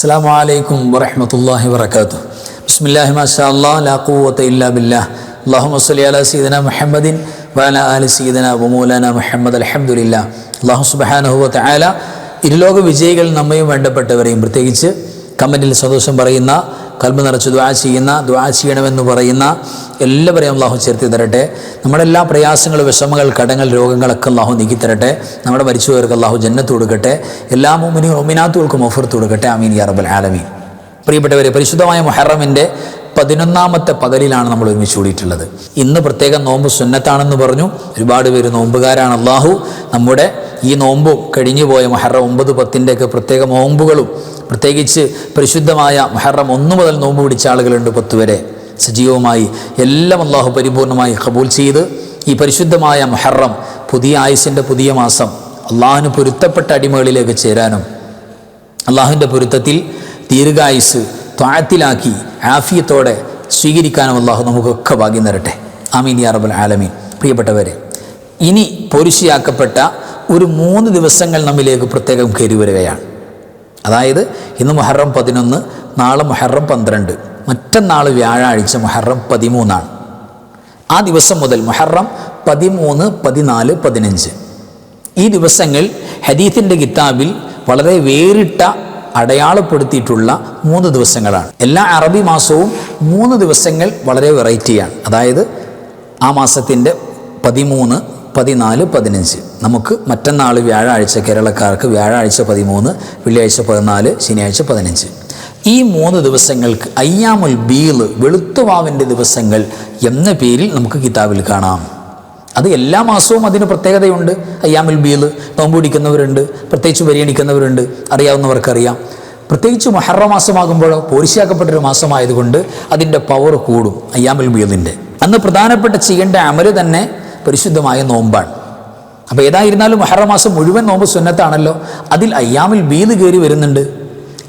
അസ്സാം വലൈക്കും വറഹമത്തല്ലാഹി വർക്കാത്തു ബിസ്മില്ലാഹി മാഷാ അല്ലാ ലാ ഖുവത ഇല്ലാ ബില്ലാഹ്. അല്ലാഹുമ്മ സ്വല്ലി അലാ സീദന മുഹമ്മദിൻ വഅല ആലി സീദന വമൂലാന മുഹമ്മദ് അൽഹംദുലില്ലാ അല്ലാഹു സുബ്ഹാനഹു വ തആല ഇരുലോക വിജയികൾ നമ്മയും വേണ്ടപ്പെട്ടവരെയും പ്രത്യേകിച്ച് കമന്റിൽ സന്തോഷം പറയുന്ന കൽബ് നിറച്ച് ദ്വാ ചെയ്യുന്ന ദ്വാ ചെയ്യണമെന്ന് പറയുന്ന എല്ലാവരെയും അള്ളാഹു ചേർത്തി തരട്ടെ. നമ്മുടെ എല്ലാ പ്രയാസങ്ങൾ വിഷമങ്ങൾ കടങ്ങൾ രോഗങ്ങളൊക്കെ അള്ളാഹു നീക്കി തരട്ടെ. നമ്മുടെ മരിച്ചുപോയവർക്ക് അള്ളാഹു ജന്നത്ത് കൊടുക്കട്ടെ. എല്ലാ മുമിനും ഒമിനാത്തുകൾക്കും ഓഫർത്ത് കൊടുക്കട്ടെ അമീൻ യാ റബ്ബൽ ആലമീൻ. പ്രിയപ്പെട്ടവരെ പരിശുദ്ധമായ മുഹറമിന്റെ പതിനൊന്നാമത്തെ പകലിലാണ് നമ്മൾ ഒരുമിച്ച് കൂടിയിട്ടുള്ളത്. ഇന്ന് പ്രത്യേകം നോമ്പ് സുന്നത്താണെന്ന് പറഞ്ഞു. ഒരുപാട് പേര് നോമ്പുകാരാണ്. അള്ളാഹു നമ്മുടെ ഈ നോമ്പും കഴിഞ്ഞു പോയ മഹറ ഒമ്പത് പത്തിന്റെയൊക്കെ പ്രത്യേക നോമ്പുകളും പ്രത്യേകിച്ച് പരിശുദ്ധമായ മഹറം ഒന്ന് മുതൽ നോമ്പ് പിടിച്ച ആളുകളുണ്ട് പത്ത് വരെ. സജീവമായി എല്ലാം അള്ളാഹു പരിപൂർണമായി കബൂൽ ചെയ്ത് ഈ പരിശുദ്ധമായ മഹറം പുതിയ ആയുസിന്റെ പുതിയ മാസം അള്ളാഹുവിന് പൊരുത്തപ്പെട്ട അടിമകളിലേക്ക് ചേരാനും അള്ളാഹുവിന്റെ പൊരുത്തത്തിൽ ദീർഘായുസ് ത്വാഴത്തിലാക്കി ആഫിയത്തോടെ സ്വീകരിക്കാനും അള്ളാഹു നമുക്കൊക്കെ ഭാഗ്യം തരട്ടെ. ആമീൻ യാ റബ്ബൽ ആലമീൻ. പ്രിയപ്പെട്ടവരെ ഇനി പൊരിശിയാക്കപ്പെട്ട ഒരു മൂന്ന് ദിവസങ്ങൾ നമ്മിലേക്ക് പ്രത്യേകം കയറി വരികയാണ് അതായത് ഇന്ന് മുഹറം പതിനൊന്ന് നാളെ മുഹറം പന്ത്രണ്ട്. മറ്റന്നാൾ വ്യാഴാഴ്ച മുഹറം പതിമൂന്നാണ്. ആ ദിവസം മുതൽ മുഹറം പതിമൂന്ന് പതിനാല് പതിനഞ്ച്. ഈ ദിവസങ്ങൾ ഹദീത്തിന്റെ കിതാബിൽ വളരെ വേറിട്ട അടയാളപ്പെടുത്തിയിട്ടുള്ള മൂന്ന് ദിവസങ്ങളാണ്. എല്ലാ അറബി മാസവും മൂന്ന് ദിവസങ്ങൾ വളരെ വെറൈറ്റിയാണ്. അതായത് ആ മാസത്തിന്റെ പതിമൂന്ന് പതിനാല് പതിനഞ്ച്. നമുക്ക് മറ്റന്നാൾ വ്യാഴാഴ്ച കേരളക്കാർക്ക് വ്യാഴാഴ്ച പതിമൂന്ന് വെള്ളിയാഴ്ച പതിനാല് ശനിയാഴ്ച പതിനഞ്ച്. ഈ മൂന്ന് ദിവസങ്ങൾക്ക് അയ്യാമുൽ ബീൽ വെളുത്തുവാവിന്റെ ദിവസങ്ങൾ എന്ന പേരിൽ നമുക്ക് കിതാബിൽ കാണാം. അത് എല്ലാ മാസവും അതിന് പ്രത്യേകതയുണ്ട്. അയ്യാമിൽ ബീൽ നോമ്പ് പിടിക്കുന്നവരുണ്ട് പ്രത്യേകിച്ച് പരിഗണിക്കുന്നവരുണ്ട് അറിയാവുന്നവർക്കറിയാം. പ്രത്യേകിച്ച് മഹറ മാസമാകുമ്പോഴോ പോരിശാക്കപ്പെട്ടൊരു മാസമായതുകൊണ്ട് അതിന്റെ പവർ കൂടും അയ്യാമിൽ ബീലിന്റെ അന്ന് പ്രധാനപ്പെട്ട ചെയ്യേണ്ട അമൽ തന്നെ പരിശുദ്ധമായ നോമ്പാണ്. അപ്പോൾ ഏതായിരുന്നാലും മഹറ മാസം മുഴുവൻ നോമ്പ് സുന്നത്താണല്ലോ അതിൽ അയ്യാമിൽ ബീൽ കയറി വരുന്നുണ്ട്.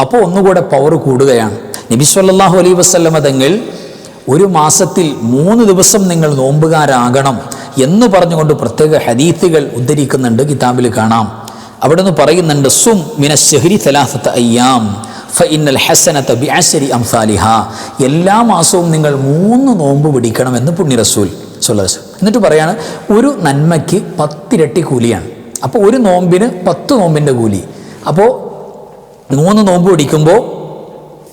അപ്പോൾ ഒന്നുകൂടെ പവർ കൂടുകയാണ്. നബി സല്ലല്ലാഹു അലൈഹി വസല്ലമ തങ്ങൾ ഒരു മാസത്തിൽ മൂന്ന് ദിവസം നിങ്ങൾ നോമ്പുകാരാകണം എന്ന് പറഞ്ഞുകൊണ്ട് പ്രത്യേക ഹദീത്തുകൾ ഉദ്ധരിക്കുന്നുണ്ട് കിതാബിൽ കാണാം. അവിടെ നിന്ന് പറയുന്നുണ്ട് സും മിന ഷഹരി തലാസത്ത് അയ്യാം ഫഇന്നൽ ഹസനത ബിഅശരി അംസാലിഹ. എല്ലാ മാസവും നിങ്ങൾ മൂന്ന് നോമ്പ് പിടിക്കണമെന്ന് പുണ്യ റസൂൽ സുല്ലാസ് എന്നിട്ട് പറയാണ് ഒരു നന്മയ്ക്ക് പത്തിരട്ടി കൂലിയാണ്. അപ്പോൾ ഒരു നോമ്പിന് പത്ത് നോമ്പിന്റെ കൂലി. അപ്പോൾ മൂന്ന് നോമ്പ് പിടിക്കുമ്പോൾ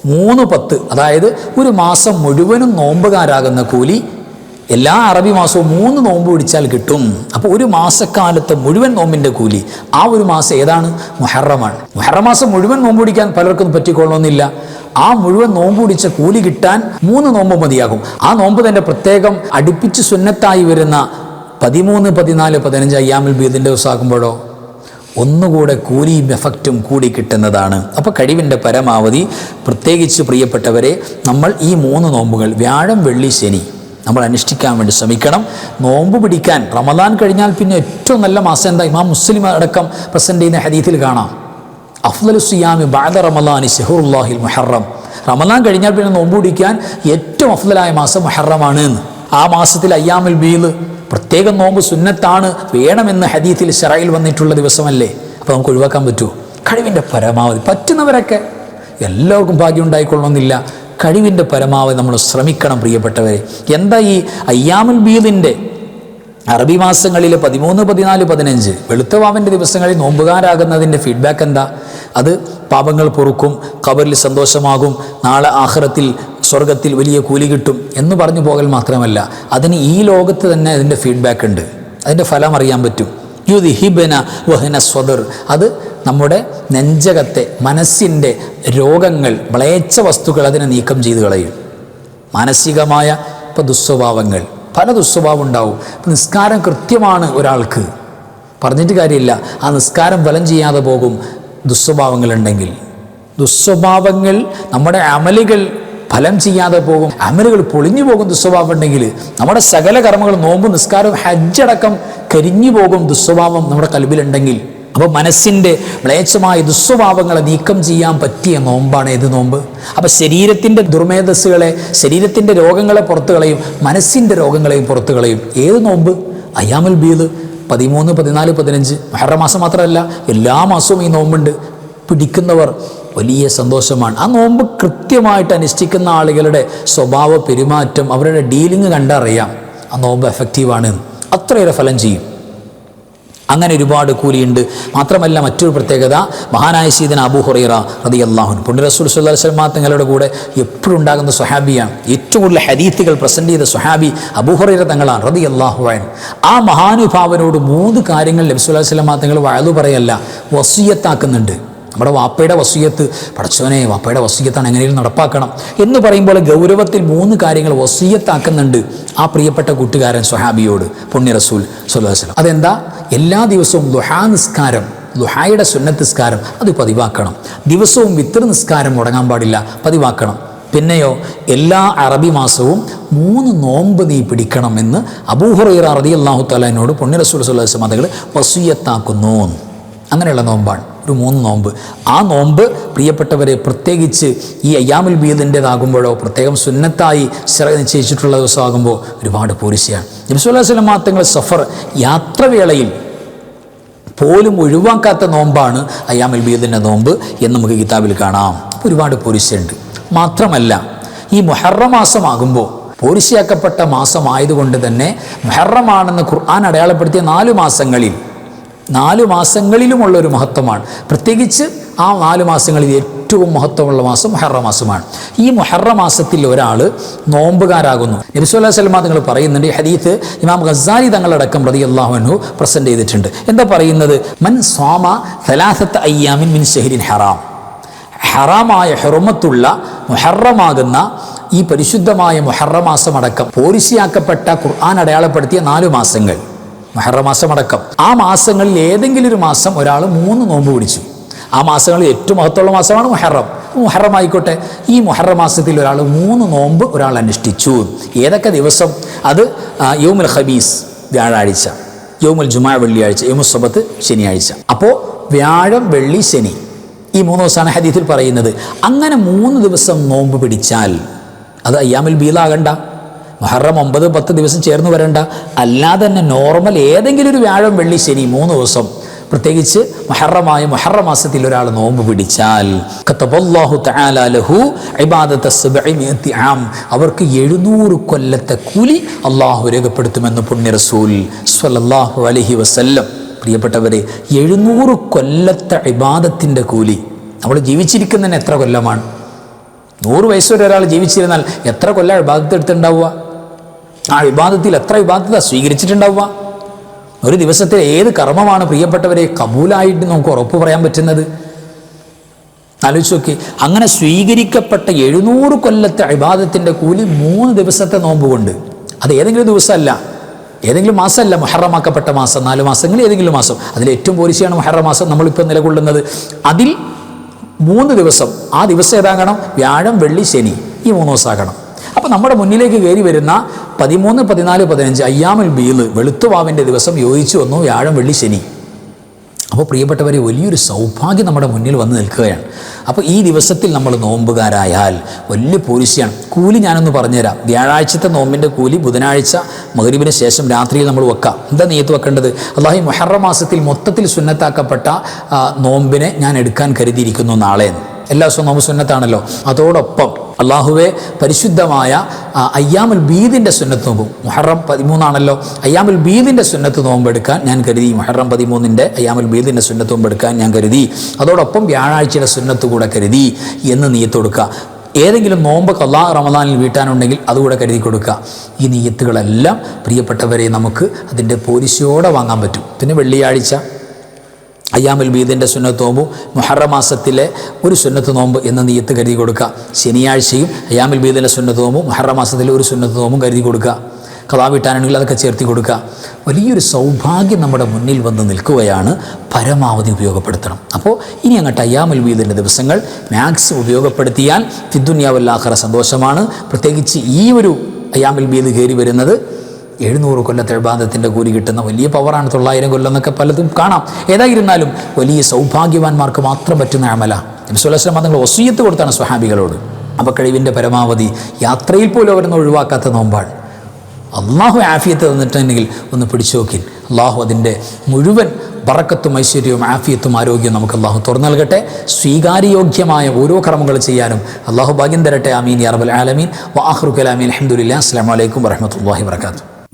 മൂന്ന് പത്ത് അതായത് ഒരു മാസം മുഴുവനും നോമ്പുകാരാകുന്ന കൂലി എല്ലാ അറബി മാസവും മൂന്ന് നോമ്പ് പിടിച്ചാൽ കിട്ടും. അപ്പോൾ ഒരു മാസക്കാലത്ത് മുഴുവൻ നോമ്പിന്റെ കൂലി ആ ഒരു മാസം ഏതാണ്? മുഹറമാണ്. മുഹറം മാസം മുഴുവൻ നോമ്പ് പിടിക്കാൻ പലർക്കും പറ്റിക്കൊള്ളണമെന്നില്ല. ആ മുഴുവൻ നോമ്പ് പിടിച്ച കൂലി കിട്ടാൻ മൂന്ന് നോമ്പ് മതിയാകും. ആ നോമ്പ് തന്നെ പ്രത്യേകം അടുപ്പിച്ച് സുന്നത്തായി വരുന്ന പതിമൂന്ന് പതിനാല് പതിനഞ്ച് അയ്യാമിൽ ബീദിന്റെ ദിവസമാകുമ്പോഴോ ഒന്നുകൂടെ കൂലിയും എഫക്റ്റും കൂടി കിട്ടുന്നതാണ്. അപ്പോൾ കഴിവിന്റെ പരമാവധി പ്രത്യേകിച്ച് പ്രിയപ്പെട്ടവരെ നമ്മൾ ഈ മൂന്ന് നോമ്പുകൾ വ്യാഴം വെള്ളി ശനി നമ്മൾ അനുഷ്ഠിക്കാൻ വേണ്ടി ശ്രമിക്കണം. നോമ്പ് പിടിക്കാൻ. റമദാൻ കഴിഞ്ഞാൽ പിന്നെ ഏറ്റവും നല്ല മാസം എന്താ? ഇമാം മുസ്ലിം അടക്കം പ്രസന്റ് ചെയ്യുന്ന ഹദീത്തിൽ കാണാം. അഫ്ദൽ സുയാമി ബാദ റമദാനി സെഹുറുല്ലാഹിൽ മുഹറം. റമദാൻ കഴിഞ്ഞാൽ പിന്നെ നോമ്പ് പിടിക്കാൻ ഏറ്റവും അഫ്ദലായ മാസം മുഹറമാണ് എന്ന്. ആ മാസത്തിൽ അയ്യാമിൽ ബീൽ പ്രത്യേകം നോമ്പ് സുന്നത്താണ് വേണമെന്ന് ഹദീത്തിൽ ഷറയിൽ വന്നിട്ടുള്ള ദിവസമല്ലേ? അപ്പോൾ നമുക്ക് ഒഴിവാക്കാൻ പറ്റുമോ കഴിവിന്റെ പരമാവധി. പറ്റുന്നവരൊക്കെ എല്ലാവർക്കും ഭാഗ്യം ഉണ്ടായിക്കൊള്ളണമെന്നില്ല. കഴിവിന്റെ പരമാവധി നമ്മൾ ശ്രമിക്കണം പ്രിയപ്പെട്ടവരെ. എന്താ ഈ അയ്യാമുൽ ബീദിന്റെ അറബി മാസങ്ങളിൽ പതിമൂന്ന് പതിനാല് പതിനഞ്ച് വെളുത്തവാവിന്റെ ദിവസങ്ങളിൽ നോമ്പുകാരാകുന്നതിന്റെ ഫീഡ്ബാക്ക് എന്താ? അത് പാപങ്ങൾ പൊറുക്കും കബറിൽ സന്തോഷമാകും നാളെ ആഹ്റത്തിൽ സ്വർഗത്തിൽ വലിയ കൂലി കിട്ടും എന്ന് പറഞ്ഞു പോകൽ മാത്രമല്ല അതിന് ഈ ലോകത്ത് തന്നെ അതിന്റെ ഫീഡ്ബാക്ക് ഉണ്ട്. അതിന്റെ ഫലം അറിയാൻ പറ്റും. യുദ് ഹിബന വഹന സ്വദർ. അത് നമ്മുടെ നെഞ്ചകത്തെ മനസ്സിന്റെ രോഗങ്ങൾ മ്ലേച്ഛ വസ്തുക്കൾ അതിനെ നീക്കം ചെയ്ത് കളയും. മാനസികമായ ഇപ്പോൾ ദുസ്വഭാവങ്ങൾ പല ദുസ്വഭാവം ഉണ്ടാവും. നിസ്കാരം കൃത്യമാണ് ഒരാൾക്ക്. പറഞ്ഞിട്ട് കാര്യമില്ല. ആ നിസ്കാരം ഫലം ചെയ്യാതെ പോകും ദുസ്വഭാവങ്ങളുണ്ടെങ്കിൽ ദുസ്വഭാവങ്ങൾ നമ്മുടെ അമലുകൾ ഫലം ചെയ്യാതെ പോകും. അമലുകൾ പൊളിഞ്ഞു പോകും ദുസ്വഭാവം ഉണ്ടെങ്കിൽ. നമ്മുടെ സകല കർമ്മങ്ങൾ നോമ്പ് നിസ്കാരവും ഹജ്ജടക്കം കരിഞ്ഞു പോകും ദുസ്വഭാവം നമ്മുടെ കൽബിലുണ്ടെങ്കിൽ അപ്പോൾ മനസ്സിന്റെ മ്ലേച്ഛമായ ദുസ്വഭാവങ്ങളെ നീക്കം ചെയ്യാൻ പറ്റിയ നോമ്പാണ് ഏത് നോമ്പ്? അപ്പോൾ ശരീരത്തിന്റെ ദുർമേധസ്സുകളെ ശരീരത്തിന്റെ രോഗങ്ങളെ പുറത്തു കളയും മനസ്സിന്റെ രോഗങ്ങളെയും പുറത്തു കളയും. ഏത് നോമ്പ്? അയ്യാമുൽ ബീദ് പതിമൂന്ന് പതിനാല് പതിനഞ്ച്. മഹറ മാസം മാത്രമല്ല എല്ലാ മാസവും ഈ നോമ്പുണ്ട്. പിടിക്കുന്നവർ വലിയ സന്തോഷമാണ്. ആ നോമ്പ് കൃത്യമായിട്ട് അനുഷ്ഠിക്കുന്ന ആളുകളുടെ സ്വഭാവ പെരുമാറ്റം അവരുടെ ഡീലിംഗ് കണ്ടറിയാം. ആ നോമ്പ് എഫക്റ്റീവാണ് അത്രയേറെ ഫലം ചെയ്യും. അങ്ങനെ ഒരുപാട് കൂലിയുണ്ട്. മാത്രമല്ല മറ്റൊരു പ്രത്യേകത മഹാനായ സീദൻ അബു ഹുറൈറ റതി അള്ളാഹുൻ പുണ്യ റസൂൽ സുല്ലാ സ്വലമാ തങ്ങളുടെ കൂടെ എപ്പോഴും ഉണ്ടാകുന്ന സുഹാബിയാണ് ഏറ്റവും കൂടുതൽ ഹരീത്തുകൾ പ്രസന്റ് ചെയ്ത സുഹാബി അബു ഹുറൈറ തങ്ങളാണ് റതി അള്ളാഹുവാൻ ആ മഹാനുഭാവനോട് മൂന്ന് കാര്യങ്ങൾ നബിസ്വല്ലാ സ്വലമാ തങ്ങൾ വഴതു പറയല്ല വസീയത്താക്കുന്നുണ്ട്. നമ്മുടെ വാപ്പയുടെ വസീയത്ത് പടച്ചവനെ വാപ്പയുടെ വസീയത്താണ് എങ്ങനെയും നടപ്പാക്കണം എന്ന് പറയുമ്പോൾ ഗൗരവത്തിൽ മൂന്ന് കാര്യങ്ങൾ വസീയത്താക്കുന്നുണ്ട് ആ പ്രിയപ്പെട്ട കൂട്ടുകാരൻ സ്വഹാബിയോട് പുണ്യ റസൂൽ സുല്ലാസ്ലം അതെന്താ? എല്ലാ ദിവസവും ദുഹാ നിസ്കാരം ദുഹായുടെ സുന്നത്ത് നിസ്കാരം അത് പതിവാക്കണം. ദിവസവും വിത്ര നിസ്കാരം മുടങ്ങാൻ പാടില്ല പതിവാക്കണം. പിന്നെയോ എല്ലാ അറബി മാസവും മൂന്ന് നോമ്പ് നീ പിടിക്കണം എന്ന് അബൂഹുറൈറ അറബി അള്ളാഹു തലാനോട് പുണ്യ റസൂൽ സുലഹസ്ലം അതുകൾ വസീയത്താക്കുന്നു. അങ്ങനെയുള്ള നോമ്പാണ്. ഒരു മൂന്ന് നോമ്പ്. ആ നോമ്പ് പ്രിയപ്പെട്ടവരെ പ്രത്യേകിച്ച് ഈ അയ്യാമുൽ ബീദിന്റെതാകുമ്പോഴോ പ്രത്യേകം സുന്നത്തായി ശിറ നിശ്ചയിച്ചിട്ടുള്ള ദിവസമാകുമ്പോൾ ഒരുപാട് പോരിശയാണ്. നബ്സുല്ലാ സ്വലമാ തങ്ങൾ സഫർ യാത്രവേളയിൽ പോലും ഒഴിവാക്കാത്ത നോമ്പാണ് അയ്യാമുൽ ബീദിന്റെ നോമ്പ് എന്ന് നമുക്ക് കിതാബിൽ കാണാം. ഒരുപാട് പോരിശയുണ്ട്. മാത്രമല്ല ഈ മൊഹറ മാസമാകുമ്പോൾ പോരിശയാക്കപ്പെട്ട മാസമായതുകൊണ്ട് തന്നെ മെഹറമാണെന്ന് ഖുർആൻ അടയാളപ്പെടുത്തിയ നാല് മാസങ്ങളിൽ നാല് മാസങ്ങളിലുമുള്ള ഒരു മഹത്വമാണ്. പ്രത്യേകിച്ച് ആ നാല് മാസങ്ങളിൽ ഏറ്റവും മഹത്വമുള്ള മാസം മുഹറ മാസമാണ്. ഈ മുഹറ മാസത്തിൽ ഒരാൾ നോമ്പുകാരാകുന്നു. നബിസ്വല്ലാ സ്വലമ തങ്ങൾ പറയുന്നുണ്ട് ഈ ഹദീത്ത് ഇമാം ഖസാനി തങ്ങളടക്കം പ്രതി അള്ളാഹുനു പ്രസന്റ് ചെയ്തിട്ടുണ്ട്. എന്താ പറയുന്നത്? മൻ സ്വാമ സലാസത്ത് അയ്യാമിൻ മിൻ ഷെഹരിൻ ഹറാം. ഹറാമായ ഹെറുമത്തുള്ള മുഹറമാകുന്ന ഈ പരിശുദ്ധമായ മുഹറമാസമടക്കം പോരിശിയാക്കപ്പെട്ട ഖുർആൻ അടയാളപ്പെടുത്തിയ നാലു മാസങ്ങൾ. മുഹറമാസമടക്കം ആ മാസങ്ങളിൽ ഏതെങ്കിലും ഒരു മാസം ഒരാൾ മൂന്ന് നോമ്പ് പിടിച്ചു. ആ മാസങ്ങളിൽ ഏറ്റവും മഹത്വമുള്ള മാസമാണ് മുഹറം. മുഹറം ആയിക്കോട്ടെ ഈ മുഹറം മാസത്തിൽ ഒരാൾ മൂന്ന് നോമ്പ് ഒരാൾ അനുഷ്ഠിച്ചു. ഏതൊക്കെ ദിവസം? അത് യോമുൽ ഖബീസ് വ്യാഴാഴ്ച യൗമുൽ ജുമാ വെള്ളിയാഴ്ച യൗമുൽ സബത്ത് ശനിയാഴ്ച. അപ്പോൾ വ്യാഴം വെള്ളി ശനി. ഈ മൂന്ന് ദിവസമാണ് ഹദീത്തിൽ പറയുന്നത്. അങ്ങനെ മൂന്ന് ദിവസം നോമ്പ് പിടിച്ചാൽ അത് അയ്യാമിൽ ബീലാകണ്ട മുഹറം ഒമ്പത് പത്ത് ദിവസം ചേർന്ന് വരണ്ട. അല്ലാതെ തന്നെ നോർമൽ ഏതെങ്കിലും ഒരു വ്യാഴം വെള്ളി ശനി മൂന്ന് ദിവസം പ്രത്യേകിച്ച് മുഹറമായ മൊഹറ മാസത്തിൽ ഒരാൾ നോമ്പ് പിടിച്ചാൽ അവർക്ക് എഴുന്നൂറ് കൊല്ലത്തെ കൂലി അള്ളാഹു രേഖപ്പെടുത്തുമെന്ന് പുണ്യ റസൂൽ അലൈഹി വസല്ലം. പ്രിയപ്പെട്ടവരെ എഴുന്നൂറ് കൊല്ലത്തെ ഇബാദത്തിന്റെ കൂലി. നമ്മൾ ജീവിച്ചിരിക്കുന്നതിന് എത്ര കൊല്ലമാണ്? നൂറ് വയസ്സുവരെ ഒരാൾ ജീവിച്ചിരുന്നാൽ എത്ര കൊല്ലം ഇബാദത്ത് ആ വിവാദത്തിൽ എത്ര വിവാദത സ്വീകരിച്ചിട്ടുണ്ടാവുക? ഒരു ദിവസത്തിൽ ഏത് കർമ്മമാണ് പ്രിയപ്പെട്ടവരെ കബൂലായിട്ട് നമുക്ക് ഉറപ്പ് പറയാൻ പറ്റുന്നത്? ആലോചിച്ച് നോക്കി. അങ്ങനെ സ്വീകരിക്കപ്പെട്ട എഴുന്നൂറ് കൊല്ലത്തെ അഭിബാധത്തിന്റെ കൂലി മൂന്ന് ദിവസത്തെ നോമ്പ് കൊണ്ട്. അത് ഏതെങ്കിലും ദിവസമല്ല. ഏതെങ്കിലും മാസമല്ല മൊഹറമാക്കപ്പെട്ട മാസം. നാല് മാസങ്ങളിൽ ഏതെങ്കിലും മാസം. അതിൽ ഏറ്റവും പോലീസിയാണ് മൊഹറ മാസം നമ്മളിപ്പോൾ നിലകൊള്ളുന്നത്. അതിൽ മൂന്ന് ദിവസം. ആ ദിവസം ഏതാകണം? വ്യാഴം വെള്ളി ശനി. ഈ മൂന്ന് ദിവസമാകണം. അപ്പോൾ നമ്മുടെ മുന്നിലേക്ക് കയറി വരുന്ന പതിമൂന്ന് പതിനാല് പതിനഞ്ച് അയ്യാമൽ ബീൽ വെളുത്തുവാവിന്റെ ദിവസം യോജിച്ചു വന്നു വ്യാഴം വെള്ളി ശനി. അപ്പോൾ പ്രിയപ്പെട്ടവരെ വലിയൊരു സൗഭാഗ്യം നമ്മുടെ മുന്നിൽ വന്ന് നിൽക്കുകയാണ്. അപ്പോൾ ഈ ദിവസത്തിൽ നമ്മൾ നോമ്പുകാരായാൽ വലിയ പോലീസിയാണ് കൂലി ഞാനൊന്ന് പറഞ്ഞുതരാം. വ്യാഴാഴ്ചത്തെ നോമ്പിന്റെ കൂലി ബുധനാഴ്ച മകരീബിന് ശേഷം രാത്രിയിൽ നമ്മൾ വെക്കാം. എന്താ നെയ്ത്ത് വെക്കേണ്ടത്? അള്ളാഹി മൊഹറ മാസത്തിൽ മൊത്തത്തിൽ സുന്നത്താക്കപ്പെട്ട നോമ്പിനെ ഞാൻ എടുക്കാൻ കരുതിയിരിക്കുന്നു നാളെ. എല്ലാ ദിവസവും നോമ്പ് സുന്നത്താണല്ലോ. അതോടൊപ്പം അള്ളാഹുവെ പരിശുദ്ധമായ അയ്യാമുൽ ബീദിന്റെ സുന്നത്ത് നോമ്പും മുഹറം പതിമൂന്നാണല്ലോ. അയ്യാമുൽ ബീദിന്റെ സുന്നത്ത് നോമ്പെടുക്കാൻ ഞാൻ കരുതി. മുഹറം പതിമൂന്നിന്റെ അയ്യാമുൽ ബീദിന്റെ സുന്നത്ത് നോമ്പെടുക്കാൻ ഞാൻ കരുതി. അതോടൊപ്പം വ്യാഴാഴ്ചയുടെ സുന്നത്ത് കൂടെ കരുതി എന്ന് നീയത്ത് കൊടുക്കുക ഏതെങ്കിലും നോമ്പ് കല്ലാ റമദാനിൽ വീട്ടാനുണ്ടെങ്കിൽ അതുകൂടെ കരുതി കൊടുക്കുക ഈ നീയത്തുകളെല്ലാം പ്രിയപ്പെട്ടവരെ നമുക്ക് അതിന്റെ പോലീസോടെ വാങ്ങാൻ പറ്റും. പിന്നെ വെള്ളിയാഴ്ച അയ്യാമുൽ ബീദിന്റെ സുന്നത്ത് നോമ്പ് മുഹറ മാസത്തിലെ ഒരു സുന്നത്ത് നോമ്പ് എന്ന നീയത്ത് കരുതി കൊടുക്കുക. ശനിയാഴ്ചയും അയ്യാമുൽ ബീദിന്റെ സുന്നത്ത് നോമ്പും മുഹറ മാസത്തിലെ ഒരു സുന്നത്ത് നോമ്പും കരുതി കൊടുക്കുക. കഥാ വിട്ടാനാണെങ്കിൽ അതൊക്കെ ചേർത്തി കൊടുക്കുക. വലിയൊരു സൗഭാഗ്യം നമ്മുടെ മുന്നിൽ വന്ന് നിൽക്കുകയാണ് പരമാവധി ഉപയോഗപ്പെടുത്തണം. അപ്പോൾ ഇനി അങ്ങോട്ട് അയ്യാമുൽ ബീദിന്റെ ദിവസങ്ങൾ മാക്സിമം ഉപയോഗപ്പെടുത്തിയാൽ ഫിദ്ദുന്യാവല്ലാഹറ സന്തോഷമാണ്. പ്രത്യേകിച്ച് ഈ ഒരു അയ്യാമുൽ ബീദ് കയറി വരുന്നത് എഴുന്നൂറ് കൊല്ലത്തെ എഴുപാന്തത്തിന്റെ കൂലി കിട്ടുന്ന വലിയ പവറാണ് തൊള്ളായിരം കൊല്ലം എന്നൊക്കെ പലതും കാണാം. ഏതായിരുന്നാലും വലിയ സൗഭാഗ്യവാന്മാർക്ക് മാത്രം പറ്റുന്ന അമല. നബിസ്വല്ലാസ്ലാം നിങ്ങൾ ഒസീയത്ത് കൊടുത്താണ് സ്വഹാബികളോട്. അപ്പോൾ കഴിവിന്റെ പരമാവധി യാത്രയിൽ പോലും അവരൊന്നും ഒഴിവാക്കാത്ത നോമ്പാണ്. അള്ളാഹു ആഫിയത്ത് തന്നിട്ടുണ്ടെങ്കിൽ ഒന്ന് പിടിച്ചു നോക്കി അള്ളാഹു അതിന്റെ മുഴുവൻ ബറക്കത്തും ഐശ്വര്യവും ആഫിയത്തും ആരോഗ്യവും നമുക്ക് അള്ളാഹു തുറന്നു നൽകട്ടെ. സ്വീകാര്യയോഗ്യമായ ഓരോ കർമ്മങ്ങൾ ചെയ്യാനും അള്ളാഹു ഭാഗ്യം തരട്ടെ. ആമീൻ അറബുൽ ആലമീൻ. വാഹ്റുഖലാമീൻ അഹമ്മദില്ല അസ്സാം വലൈക്കും വരഹമുല്ലാഹി വർക്കാത്തു